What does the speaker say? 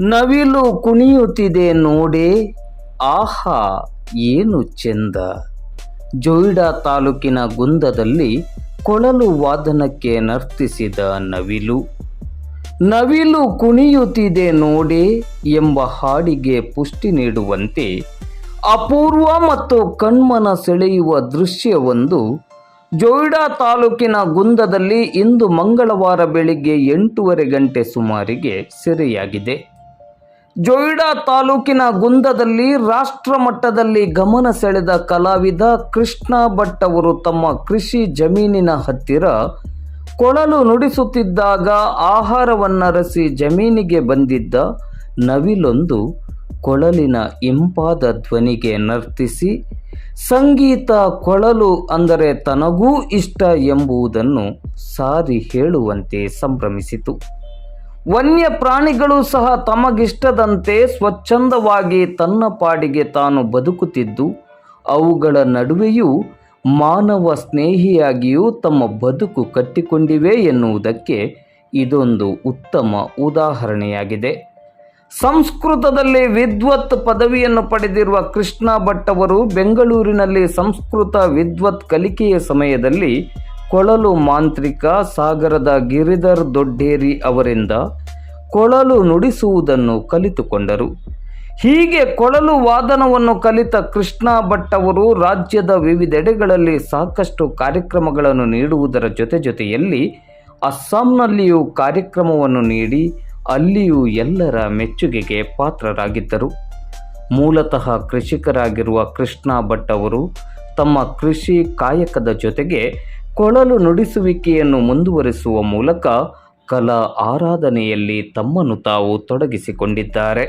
ನವಿಲು ಕುಣಿಯುತ್ತಿದೆ ನೋಡೆ. ಆಹಾ, ಏನು ಚೆಂದ. ಜೊಯ್ಡಾ ತಾಲೂಕಿನ ಗುಂದದಲ್ಲಿ ಕೊಳಲು ವಾದನಕ್ಕೆ ನರ್ತಿಸಿದ ನವಿಲು. ನವಿಲು ಕುಣಿಯುತ್ತಿದೆ ನೋಡೆ ಎಂಬ ಹಾಡಿಗೆ ಪುಷ್ಟಿ ನೀಡುವಂತೆ ಅಪೂರ್ವ ಮತ್ತು ಕಣ್ಮನ ಸೆಳೆಯುವ ದೃಶ್ಯವೊಂದು ಜೊಯ್ಡಾ ತಾಲೂಕಿನ ಗುಂದದಲ್ಲಿ ಇಂದು ಮಂಗಳವಾರ ಬೆಳಿಗ್ಗೆ ಎಂಟೂವರೆ ಗಂಟೆ ಸುಮಾರಿಗೆ ಸೆರೆಯಾಗಿದೆ. ಜೊಯ್ಡಾ ತಾಲೂಕಿನ ಗುಂದದಲ್ಲಿ ರಾಷ್ಟ್ರ ಮಟ್ಟದಲ್ಲಿ ಗಮನ ಸೆಳೆದ ಕಲಾವಿದ ಕೃಷ್ಣ ಭಟ್ ಅವರು ತಮ್ಮ ಕೃಷಿ ಜಮೀನಿನ ಹತ್ತಿರ ಕೊಳಲು ನುಡಿಸುತ್ತಿದ್ದಾಗ ಆಹಾರವನ್ನರಸಿ ಜಮೀನಿಗೆ ಬಂದಿದ್ದ ನವಿಲೊಂದು ಕೊಳಲಿನ ಇಂಪಾದ ಧ್ವನಿಗೆ ನರ್ತಿಸಿ, ಸಂಗೀತ, ಕೊಳಲು ಅಂದರೆ ತನಗೂ ಇಷ್ಟ ಎಂಬುದನ್ನು ಸಾರಿ ಹೇಳುವಂತೆ ಸಂಭ್ರಮಿಸಿತು. ವನ್ಯ ಪ್ರಾಣಿಗಳು ಸಹ ತಮಗಿಷ್ಟದಂತೆ ಸ್ವಚ್ಛಂದವಾಗಿ ತನ್ನ ಪಾಡಿಗೆ ತಾನು ಬದುಕುತ್ತಿದ್ದು, ಅವುಗಳ ನಡುವೆಯೂ ಮಾನವ ಸ್ನೇಹಿಯಾಗಿಯೂ ತಮ್ಮ ಬದುಕು ಕಟ್ಟಿಕೊಂಡಿವೆ ಎನ್ನುವುದಕ್ಕೆ ಇದೊಂದು ಉತ್ತಮ ಉದಾಹರಣೆಯಾಗಿದೆ. ಸಂಸ್ಕೃತದಲ್ಲಿ ವಿದ್ವತ್ ಪದವಿಯನ್ನು ಪಡೆದಿರುವ ಕೃಷ್ಣ ಭಟ್ ಅವರು ಬೆಂಗಳೂರಿನಲ್ಲಿ ಸಂಸ್ಕೃತ ವಿದ್ವತ್ ಕಲಿಕೆಯ ಸಮಯದಲ್ಲಿ ಕೊಳಲು ಮಾಂತ್ರಿಕ ಸಾಗರದ ಗಿರಿಧರ್ ದೊಡ್ಡೇರಿ ಅವರಿಂದ ಕೊಳಲು ನುಡಿಸುವುದನ್ನು ಕಲಿತುಕೊಂಡರು. ಹೀಗೆ ಕೊಳಲು ವಾದನವನ್ನು ಕಲಿತ ಕೃಷ್ಣ ಭಟ್ ಅವರು ರಾಜ್ಯದ ವಿವಿಧೆಡೆಗಳಲ್ಲಿ ಸಾಕಷ್ಟು ಕಾರ್ಯಕ್ರಮಗಳನ್ನು ನೀಡುವುದರ ಜೊತೆ ಜೊತೆಯಲ್ಲಿ ಅಸ್ಸಾಂನಲ್ಲಿಯೂ ಕಾರ್ಯಕ್ರಮವನ್ನು ನೀಡಿ ಅಲ್ಲಿಯೂ ಎಲ್ಲರ ಮೆಚ್ಚುಗೆಗೆ ಪಾತ್ರರಾಗಿದ್ದರು. ಮೂಲತಃ ಕೃಷಿಕರಾಗಿರುವ ಕೃಷ್ಣ ಭಟ್ ಅವರು ತಮ್ಮ ಕೃಷಿ ಕಾಯಕದ ಜೊತೆಗೆ ಕೊಳಲು ನುಡಿಸುವಿಕೆಯನ್ನು ಮುಂದುವರಿಸುವ ಮೂಲಕ ಕಲಾ ಆರಾಧನೆಯಲ್ಲಿ ತಮ್ಮನ್ನು ತಾವು ತೊಡಗಿಸಿಕೊಂಡಿದ್ದಾರೆ.